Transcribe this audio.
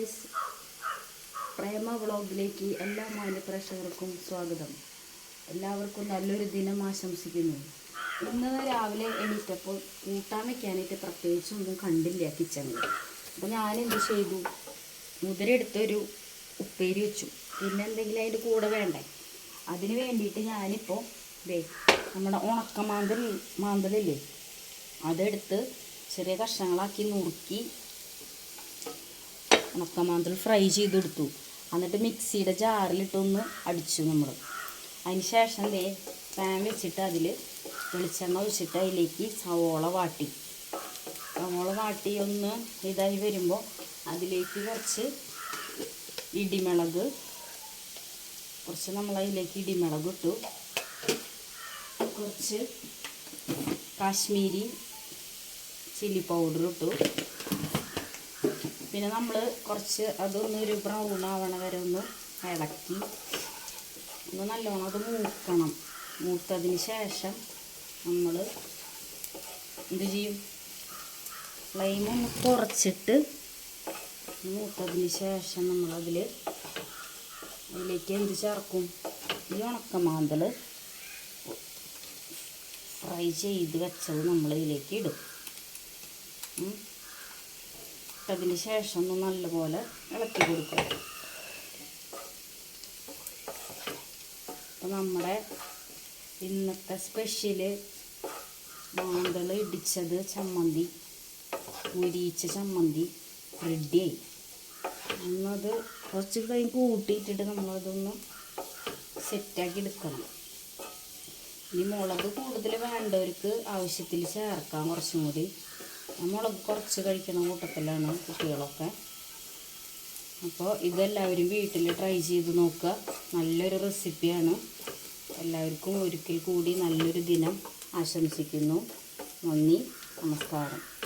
Guys പ്രേമ വ്ളോഗിലേക്ക് എല്ലാ മാന്യപ്രേക്ഷകർക്കും സ്വാഗതം. എല്ലാവർക്കും നല്ലൊരു ദിനം ആശംസിക്കുന്നു. ഇന്ന് രാവിലെ എണീറ്റപ്പോൾ കൂട്ടാൻ വയ്ക്കാനായിട്ട് പ്രത്യേകിച്ചൊന്നും കണ്ടില്ല കിച്ചണിൽ അപ്പോൾ ഞാനെന്ത് ചെയ്തു? മുതിരെടുത്തൊരു ഉപ്പേരി വെച്ചു. പിന്നെ എന്തെങ്കിലും അതിന്റെ കൂടെ വേണ്ടേ? അതിന് വേണ്ടിയിട്ട് ഞാനിപ്പോൾ ദേ നമ്മുടെ ഉണക്ക മാന്തൽ മാന്തലില്ലേ? അതെടുത്ത് ചെറിയ കഷ്ണങ്ങളാക്കി നുറുക്കി ഉണക്കമാന്തൽ ഫ്രൈ ചെയ്തെടുത്തു. എന്നിട്ട് മിക്സിയുടെ ജാറിലിട്ടൊന്ന് അടിച്ചു നമ്മൾ അതിന് ശേഷം ദേ പാൻ വെച്ചിട്ട് അതിൽ വെളിച്ചെണ്ണ ഒഴിച്ചിട്ട് അതിലേക്ക് സവോള വാട്ടി. സവോള വാട്ടി ഒന്ന് ഇതായി വരുമ്പോൾ അതിലേക്ക് കുറച്ച് ഇടിമുളക് കുറച്ച് നമ്മൾ ഇടിമിളക് ഇട്ടു. കുറച്ച് കാശ്മീരി ചില്ലി പൗഡർ ഇട്ടു. പിന്നെ നമ്മൾ കുറച്ച് അതൊന്നൊരു ബ്രൗൺ ആവണ വരെ ഒന്ന് ഇളക്കി. ഒന്ന് നല്ലോണം അത് മൂക്കണം. മൂത്തതിന് ശേഷം നമ്മൾ എന്ത് ചെയ്യും? ഫ്ലെയിം ഒന്ന് കുറച്ചിട്ട് മൂത്തതിന് ശേഷം നമ്മളതിൽ അതിലേക്ക് എന്ത് ചേർക്കും? ഈ ഉണക്കമാന്തൽ ഫ്രൈ ചെയ്ത് വെച്ചത് നമ്മൾ ഇതിലേക്ക് ഇടും. ഇട്ടതിന് ശേഷം ഒന്ന് നല്ലപോലെ ഇളക്കി കൊടുക്കുക. അപ്പോൾ നമ്മുടെ ഇന്നത്തെ സ്പെഷ്യൽ മാന്തൾ ഇടിച്ചത് ചമ്മന്തി മുരിയിച്ച ചമ്മന്തി റെഡിയായി അന്നത് കുറച്ച് കഴിഞ്ഞ് കൂട്ടിയിട്ടിട്ട് നമ്മളതൊന്ന് സെറ്റാക്കി എടുക്കണം. ഇനി മുളക് കൂടുതൽ വേണ്ടവർക്ക് ആവശ്യത്തിൽ ചേർക്കാം കുറച്ചും കൂടി. മുളക് കുറച്ച് കഴിക്കണ കൂട്ടത്തിലാണ് കുട്ടികളൊക്കെ. അപ്പോൾ ഇതെല്ലാവരും വീട്ടിൽ ട്രൈ ചെയ്ത് നോക്കുക. നല്ലൊരു റെസിപ്പിയാണ്. എല്ലാവർക്കും ഒരിക്കൽ കൂടി നല്ലൊരു ദിനം ആശംസിക്കുന്നു. നന്ദി നമസ്കാരം.